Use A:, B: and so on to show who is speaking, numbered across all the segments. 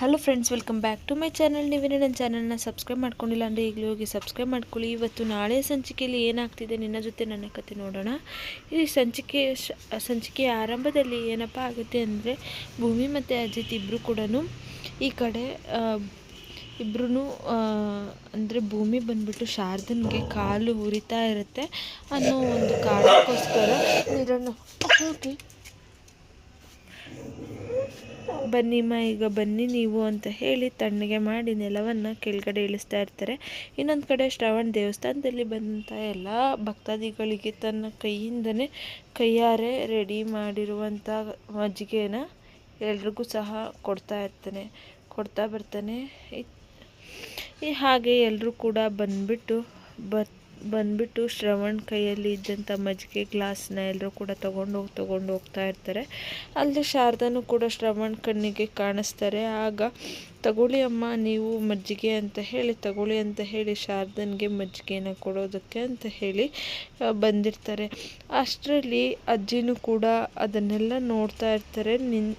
A: Hello friends welcome back to my channel ನೀವೇನೇ ನನ್ನ ಚಾನಲ್ನ ಸಬ್ಸ್ಕ್ರೈಬ್ ಮಾಡ್ಕೊಂಡಿಲ್ಲ ಅಂದರೆ ಈಗಲೂ ಹೋಗಿ ಸಬ್ಸ್ಕ್ರೈಬ್ ಮಾಡ್ಕೊಳ್ಳಿ. ಇವತ್ತು ನಾಳೆ ಸಂಚಿಕೆಯಲ್ಲಿ ಏನಾಗ್ತಿದೆ ನಿನ್ನ ಜೊತೆ ನನ್ನ ಕತೆ ನೋಡೋಣ. ಈ ಸಂಚಿಕೆ ಸಂಚಿಕೆಯ ಆರಂಭದಲ್ಲಿ ಏನಪ್ಪ ಆಗುತ್ತೆ ಅಂದರೆ ಭೂಮಿ ಮತ್ತು ಅಜಿತ್ ಇಬ್ಬರು ಕೂಡ ಈ ಕಡೆ ಇಬ್ಬರೂ ಅಂದರೆ ಭೂಮಿ ಬಂದ್ಬಿಟ್ಟು ಶಾರದನ್ಗೆ ಕಾಲು ಉರಿತಾ ಇರುತ್ತೆ ಅನ್ನೋ ಒಂದು ಕಾರಣಕ್ಕೋಸ್ಕರ ನೀರನ್ನು ಬನ್ನಿಮ್ಮ ಈಗ ಬನ್ನಿ ನೀವು ಅಂತ ಹೇಳಿ ತಣ್ಣಗೆ ಮಾಡಿ ನೆಲವನ್ನು ಕೆಳಗಡೆ ಇಳಿಸ್ತಾ ಇರ್ತಾರೆ. ಇನ್ನೊಂದು ಕಡೆ ಶ್ರವಣ ದೇವಸ್ಥಾನದಲ್ಲಿ ಬಂದಂಥ ಎಲ್ಲ ಭಕ್ತಾದಿಗಳಿಗೆ ತನ್ನ ಕೈಯಿಂದನೇ ಕೈಯಾರೆ ರೆಡಿ ಮಾಡಿರುವಂಥ ಮಜ್ಜಿಗೆನ ಎಲ್ರಿಗೂ ಸಹ ಕೊಡ್ತಾ ಇರ್ತಾನೆ, ಕೊಡ್ತಾ ಬರ್ತಾನೆ. ಹಾಗೆ ಎಲ್ಲರೂ ಕೂಡ ಬಂದ್ಬಿಟ್ಟು ಬರ್ ಬಂದ್ಬಿಟ್ಟು ಶ್ರವಣ್ ಕೈಯಲ್ಲಿ ಇದ್ದಂಥ ಮಜ್ಜಿಗೆ ಗ್ಲಾಸ್ನ ಎಲ್ಲರೂ ಕೂಡ ತೊಗೊಂಡು ಹೋಗಿ, ತೊಗೊಂಡು ಹೋಗ್ತಾ ಇರ್ತಾರೆ. ಅಲ್ಲಿ ಶಾರದಾನು ಕೂಡ ಶ್ರವಣ್ ಕಣ್ಣಿಗೆ ಕಾಣಿಸ್ತಾರೆ. ಆಗ ತಗೊಳ್ಳಿ ಅಮ್ಮ, ನೀವು ಮಜ್ಜಿಗೆ ಅಂತ ಹೇಳಿ, ತಗೊಳ್ಳಿ ಅಂತ ಹೇಳಿ ಶಾರದನ್ಗೆ ಮಜ್ಜಿಗೆನ ಕೊಡೋದಕ್ಕೆ ಅಂತ ಹೇಳಿ ಬಂದಿರ್ತಾರೆ. ಅಷ್ಟರಲ್ಲಿ ಅಜ್ಜಿನೂ ಕೂಡ ಅದನ್ನೆಲ್ಲ ನೋಡ್ತಾ ಇರ್ತಾರೆ, ನಿನ್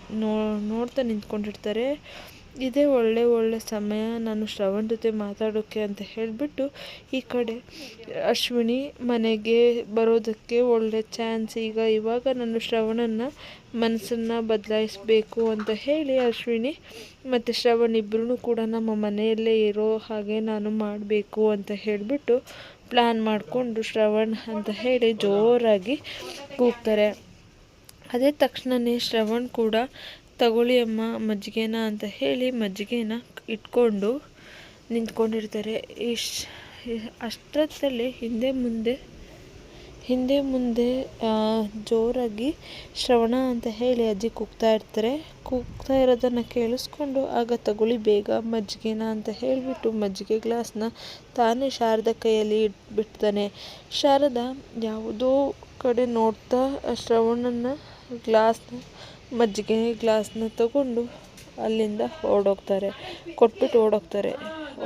A: ನೋಡ್ತಾ ನಿಂತ್ಕೊಂಡಿರ್ತಾರೆ. ಇದೇ ಒಳ್ಳೆ ಒಳ್ಳೆ ಸಮಯ, ನಾನು ಶ್ರವಣ್ ಜೊತೆ ಮಾತಾಡೋಕ್ಕೆ ಅಂತ ಹೇಳಿಬಿಟ್ಟು ಈ ಕಡೆ ಅಶ್ವಿನಿ ಮನೆಗೆ ಬರೋದಕ್ಕೆ ಒಳ್ಳೆ ಚಾನ್ಸ್. ಈಗ ಇವಾಗ ನಾನು ಶ್ರವಣನ ಮನಸ್ಸನ್ನು ಬದಲಾಯಿಸಬೇಕು ಅಂತ ಹೇಳಿ ಅಶ್ವಿನಿ ಮತ್ತು ಶ್ರವಣ್ ಇಬ್ಬರೂ ಕೂಡ ನಮ್ಮ ಮನೆಯಲ್ಲೇ ಇರೋ ಹಾಗೆ ನಾನು ಮಾಡಬೇಕು ಅಂತ ಹೇಳಿಬಿಟ್ಟು ಪ್ಲ್ಯಾನ್ ಮಾಡಿಕೊಂಡು ಶ್ರವಣ್ ಅಂತ ಹೇಳಿ ಜೋರಾಗಿ ಕೂಗ್ತಾರೆ. ಅದೇ ತಕ್ಷಣವೇ ಶ್ರವಣ್ ಕೂಡ, ತಗೊಳ್ಳಿ ಅಮ್ಮ, ಮಜ್ಜಿಗೆನ ಅಂತ ಹೇಳಿ ಮಜ್ಜಿಗೆನ ಇಟ್ಕೊಂಡು ನಿಂತ್ಕೊಂಡಿರ್ತಾರೆ. ಇಶ್ ಅಷ್ಟರಲ್ಲಿ ಹಿಂದೆ ಮುಂದೆ ಹಿಂದೆ ಮುಂದೆ ಜೋರಾಗಿ ಶ್ರವಣ ಅಂತ ಹೇಳಿ ಅಜ್ಜಿ ಕೂಗ್ತಾ ಇರ್ತಾರೆ. ಕೂಗ್ತಾ ಇರೋದನ್ನು ಕೇಳಿಸ್ಕೊಂಡು, ಆಗ ತಗೊಳ್ಳಿ, ಬೇಗ ಮಜ್ಜಿಗೆನ ಅಂತ ಹೇಳಿಬಿಟ್ಟು ಮಜ್ಜಿಗೆ ಗ್ಲಾಸ್ನ ತಾನೇ ಶಾರದ ಕೈಯಲ್ಲಿ ಇಟ್ಬಿಡ್ತಾನೆ. ಶಾರದ ಯಾವುದೋ ಕಡೆ ನೋಡ್ತಾ ಶ್ರವಣನ ಗ್ಲಾಸ್ನ, ಮಜ್ಜಿಗೆ ಗ್ಲಾಸ್ನ ತಗೊಂಡು ಅಲ್ಲಿಂದ ಓಡೋಗ್ತಾರೆ. ಕೊಟ್ಬಿಟ್ಟು ಓಡೋಗ್ತಾರೆ.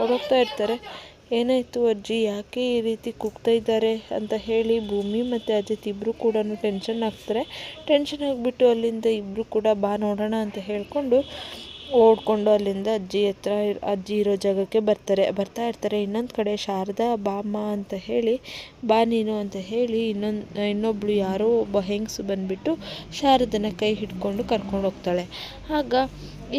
A: ಓಡೋಗ್ತಾ ಇರ್ತಾರೆ. ಏನಾಯಿತು ಅಜ್ಜಿ? ಯಾಕೆ ಈ ರೀತಿ ಕುಗ್ತಾ ಇದ್ದಾರೆ ಅಂತ ಹೇಳಿ ಭೂಮಿ ಮತ್ತು ಅಜಿತ್ ಇಬ್ಬರು ಕೂಡ ಟೆನ್ಷನ್ ಆಗ್ತಾರೆ. ಟೆನ್ಷನ್ ಆಗಿಬಿಟ್ಟು ಅಲ್ಲಿಂದ ಇಬ್ಬರು ಕೂಡ ಬಾ ನೋಡೋಣ ಅಂತ ಹೇಳ್ಕೊಂಡು ಓಡ್ಕೊಂಡು ಅಲ್ಲಿಂದ ಅಜ್ಜಿ ಹತ್ರ ಅಜ್ಜಿ ಇರೋ ಜಾಗಕ್ಕೆ ಬರ್ತಾರೆ. ಬರ್ತಾ ಇರ್ತಾರೆ. ಇನ್ನೊಂದು ಕಡೆ ಶಾರದಾ, ಬಾಮ್ಮ ಅಂತ ಹೇಳಿ, ಬಾ ನೀನು ಅಂತ ಹೇಳಿ ಇನ್ನೊಂದು, ಇನ್ನೊಬ್ಳು ಯಾರೋ ಒಬ್ಬ ಹೆಂಗಸು ಬಂದುಬಿಟ್ಟು ಶಾರದನ ಕೈ ಹಿಡ್ಕೊಂಡು ಕರ್ಕೊಂಡು ಹೋಗ್ತಾಳೆ. ಆಗ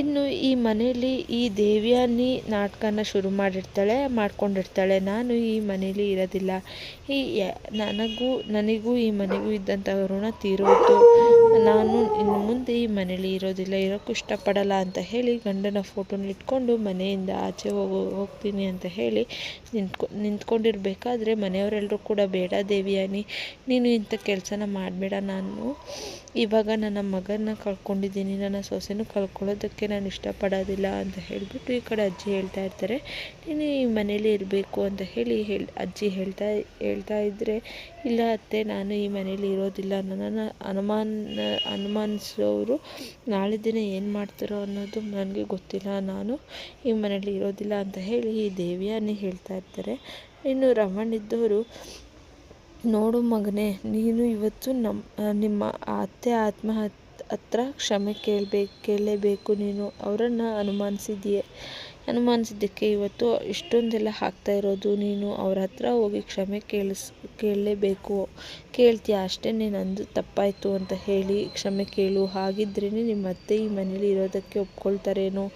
A: ಇನ್ನು ಈ ಮನೆಯಲ್ಲಿ ಈ ದೇವ್ಯಾನಿ ನಾಟಕನ ಶುರು ಮಾಡಿರ್ತಾಳೆ, ಮಾಡ್ಕೊಂಡಿರ್ತಾಳೆ. ನಾನು ಈ ಮನೇಲಿ ಇರೋದಿಲ್ಲ. ಈ ನನಗೂ ನನಗೂ ಈ ಮನೆಗೂ ಇದ್ದಂಥ ಋಣ ತೀರೋದು. ನಾನು ಇನ್ನು ಮುಂದೆ ಈ ಮನೇಲಿ ಇರೋದಿಲ್ಲ. ಇರೋಕ್ಕೂ ಇಷ್ಟಪಡಲ್ಲ ಅಂತ ಹೇಳಿ ಗಂಡನ ಫೋಟೋನ ಇಟ್ಕೊಂಡು ಮನೆಯಿಂದ ಆಚೆ ಹೋಗೋ ಹೋಗ್ತೀನಿ ಅಂತ ಹೇಳಿ ನಿಂತ್ಕೊ, ನಿಂತ್ಕೊಂಡಿರ್ಬೇಕಾದ್ರೆ ಮನೆಯವರೆಲ್ಲರೂ ಕೂಡ ಬೇಡ ದೇವಿಯಾನಿ ನೀನು ಇಂಥ ಕೆಲಸನ ಮಾಡಬೇಡ ನಾನು. ಇವಾಗ ನನ್ನ ಮಗನ ಕಳ್ಕೊಂಡಿದ್ದೀನಿ, ನನ್ನ ಸೊಸೆನೂ ಕಳ್ಕೊಳ್ಳೋದಕ್ಕೆ ನಾನು ಇಷ್ಟಪಡೋದಿಲ್ಲ ಅಂತ ಹೇಳಿಬಿಟ್ಟು ಈ ಕಡೆ ಅಜ್ಜಿ ಹೇಳ್ತಾ ಇರ್ತಾರೆ. ನೀನು ಈ ಮನೇಲಿ ಇರಬೇಕು ಅಂತ ಹೇಳಿ ಹೇಳಿ, ಅಜ್ಜಿ ಹೇಳ್ತಾ ಹೇಳ್ತಾ ಇದ್ದರೆ ಇಲ್ಲ ಅತ್ತೆ, ನಾನು ಈ ಮನೇಲಿ ಇರೋದಿಲ್ಲ. ನನ್ನನ್ನು ಅನುಮಾನ, ಅನುಮಾನಿಸೋರು ನಾಳೆ ದಿನ ಏನು ಮಾಡ್ತಾರೋ ಅನ್ನೋದು ನನಗೆ ಗೊತ್ತಿಲ್ಲ. ನಾನು ಈ ಮನೇಲಿ ಇರೋದಿಲ್ಲ ಅಂತ ಹೇಳಿ ಈ ದೇವಿಯನ್ನೇ ಹೇಳ್ತಾ ಇರ್ತಾರೆ. ಇನ್ನು ರಮಣ್ ಇದ್ದವರು ನೋಡು ಮಗನೇ, ನೀನು ಇವತ್ತು ನಮ್ಮ ನಿಮ್ಮ ಅತ್ತೆ ಆತ್ಮ ಹತ್- ಹತ್ರ ಕ್ಷಮೆ ಕೇಳಬೇಕು ಕೇಳಲೇಬೇಕು. ನೀನು ಅವರನ್ನು ಅನುಮಾನಿಸಿದೆಯೇ ಅನುಮಾನಿಸಿದ್ದಕ್ಕೆ ಇವತ್ತು ಇಷ್ಟೊಂದೆಲ್ಲ ಹಾಕ್ತಾ ಇರೋದು ನೀನು ಅವ್ರ ಹತ್ರ ಹೋಗಿ ಕ್ಷಮೆ ಕೇಳಿಸ್, ಕೇಳಲೇಬೇಕು. ಕೇಳ್ತೀಯ ಅಷ್ಟೇ ನಂದು ತಪ್ಪಾಯಿತು ಅಂತ ಹೇಳಿ ಕ್ಷಮೆ ಕೇಳು. ಹಾಗಿದ್ರೇ ನಿಮ್ಮ ಅತ್ತೆ ಈ ಮನೇಲಿ ಇರೋದಕ್ಕೆ ಒಪ್ಕೊಳ್ತಾರೇನೋ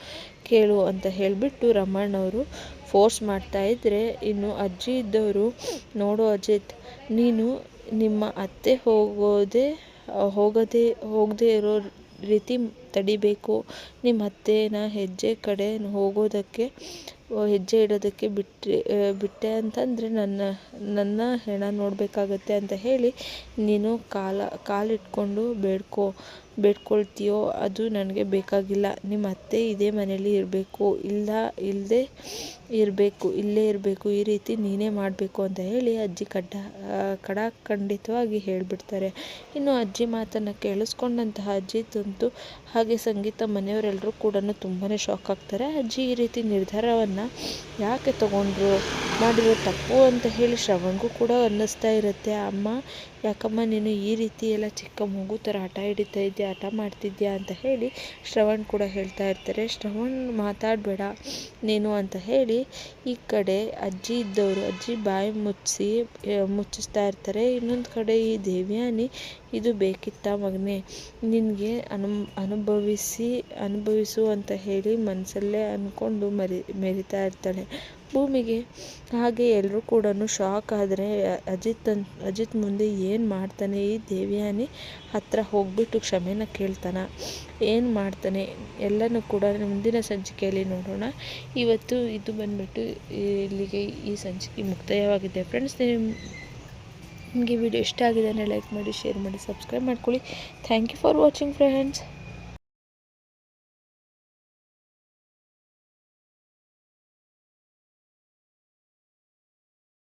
A: ಕೇಳು ಅಂತ ಹೇಳಿಬಿಟ್ಟು ರಮಣ್ಣವರು ಫೋರ್ಸ್ ಮಾಡ್ತಾ ಇದ್ದರೆ ಇನ್ನು ಅಜ್ಜಿ ಇದ್ದವರು, ನೋಡು ಅಜಿತ್, ನೀನು ನಿಮ್ಮ ಅತ್ತೆ ಹೋಗೋದೇ, ಹೋಗದೆ ಹೋಗದೆ ಇರೋ ರೀತಿ ತಡಿಬೇಕು. ನಿಮ್ಮ ಅತ್ತೆನ ಹೆಜ್ಜೆ ಕಡೆ ಹೋಗೋದಕ್ಕೆ ಹೆಜ್ಜೆ ಇಡೋದಕ್ಕೆ ಬಿಟ್ಟೆ ಬಿಟ್ಟೆ ಅಂತಂದರೆ ನನ್ನ ನನ್ನ ಹೆಣ ನೋಡಬೇಕಾಗತ್ತೆ ಅಂತ ಹೇಳಿ ನೀನು ಕಾಲ, ಕಾಲಿಟ್ಕೊಂಡು ಬೇಡ್ಕೊ. ಬೇಡ್ಕೊಳ್ತೀಯೋ ಅದು ನನಗೆ ಬೇಕಾಗಿಲ್ಲ. ನಿಮ್ಮ ಅತ್ತೆ ಇದೇ ಮನೇಲಿ ಇರಬೇಕು. ಇಲ್ಲ ಇಲ್ಲದೆ ಇರಬೇಕು, ಇಲ್ಲೇ ಇರಬೇಕು. ಈ ರೀತಿ ನೀನೇ ಮಾಡಬೇಕು ಅಂತ ಹೇಳಿ ಅಜ್ಜಿ ಕಡ್ಡ ಖಡಾಖಂಡಿತವಾಗಿ ಹೇಳಿಬಿಡ್ತಾರೆ. ಇನ್ನು ಅಜ್ಜಿ ಮಾತನ್ನು ಕೇಳಿಸ್ಕೊಂಡಂತಹ ಅಜ್ಜಿ ತಂತು ಹಾಗೆ ಸಂಗೀತ ಮನೆಯವರೆಲ್ಲರೂ ಕೂಡ ತುಂಬಾ ಶಾಕ್ ಆಗ್ತಾರೆ. ಅಜ್ಜಿ ಈ ರೀತಿ ನಿರ್ಧಾರವನ್ನು ಯಾಕೆ ತಗೊಂಡ್ರು, ಮಾಡಿರೋ ತಪ್ಪು ಅಂತ ಹೇಳಿ ಶ್ರವಣ್ಗೂ ಕೂಡ ಅನ್ನಿಸ್ತಾ ಇರುತ್ತೆ. ಅಮ್ಮ ಯಾಕಮ್ಮ, ನೀನು ಈ ರೀತಿ ಎಲ್ಲ ಚಿಕ್ಕ ಮಗು ಥರ ಹಠ ಹಿಡಿತಾ ಇದೆಯಾ, ಹಠ ಮಾಡ್ತಿದ್ಯಾ ಅಂತ ಹೇಳಿ ಶ್ರವಣ್ ಕೂಡ ಹೇಳ್ತಾ ಇರ್ತಾರೆ. ಶ್ರವಣ್, ಮಾತಾಡಬೇಡ ನೀನು ಅಂತ ಹೇಳಿ ಈ ಕಡೆ ಅಜ್ಜಿ ಇದ್ದವರು, ಅಜ್ಜಿ ಬಾಯಿ ಮುಚ್ಚಿಸಿ, ಮುಚ್ಚಿಸ್ತಾ ಇರ್ತಾರೆ. ಇನ್ನೊಂದು ಕಡೆ ಈ ದೇವ್ಯಾನಿ ಇದು ಬೇಕಿತ್ತ ಮಗನೇ, ನಿನಗೆ ಅನು ಅನುಭವಿಸಿ ಅನುಭವಿಸು ಅಂತ ಹೇಳಿ ಮನಸ್ಸಲ್ಲೇ ಅಂದ್ಕೊಂಡು ಮರಿ, ಮೆರಿತಾ ಇರ್ತಾಳೆ. ಭೂಮಿಗೆ ಹಾಗೆ ಎಲ್ಲರೂ ಕೂಡ ಶಾಕ್ ಆದರೆ ಅಜಿತ್ ಅಜಿತ್ ಮುಂದೆ ಏನು ಮಾಡ್ತಾನೆ ಈ ದೇವ್ಯಾನಿ ಹತ್ರ ಹೋಗ್ಬಿಟ್ಟು ಕ್ಷಮೆನ ಕೇಳ್ತಾನೆ. ಏನು ಮಾಡ್ತಾನೆ ಎಲ್ಲನೂ ಕೂಡ ಮುಂದಿನ ಸಂಚಿಕೆಯಲ್ಲಿ ನೋಡೋಣ. ಇವತ್ತು ಇದು ಬಂದ್ಬಿಟ್ಟು ಇಲ್ಲಿಗೆ ಈ ಸಂಚಿಕೆ ಮುಕ್ತಾಯವಾಗಿದೆ. ಫ್ರೆಂಡ್ಸ್ ನಿಮಗೆ ವಿಡಿಯೋ ಇಷ್ಟ ಆಗಿದೆ ಅಂದರೆ ಲೈಕ್ ಮಾಡಿ, ಶೇರ್ ಮಾಡಿ, ಸಬ್ಸ್ಕ್ರೈಬ್ ಮಾಡ್ಕೊಳ್ಳಿ. Thank you for watching friends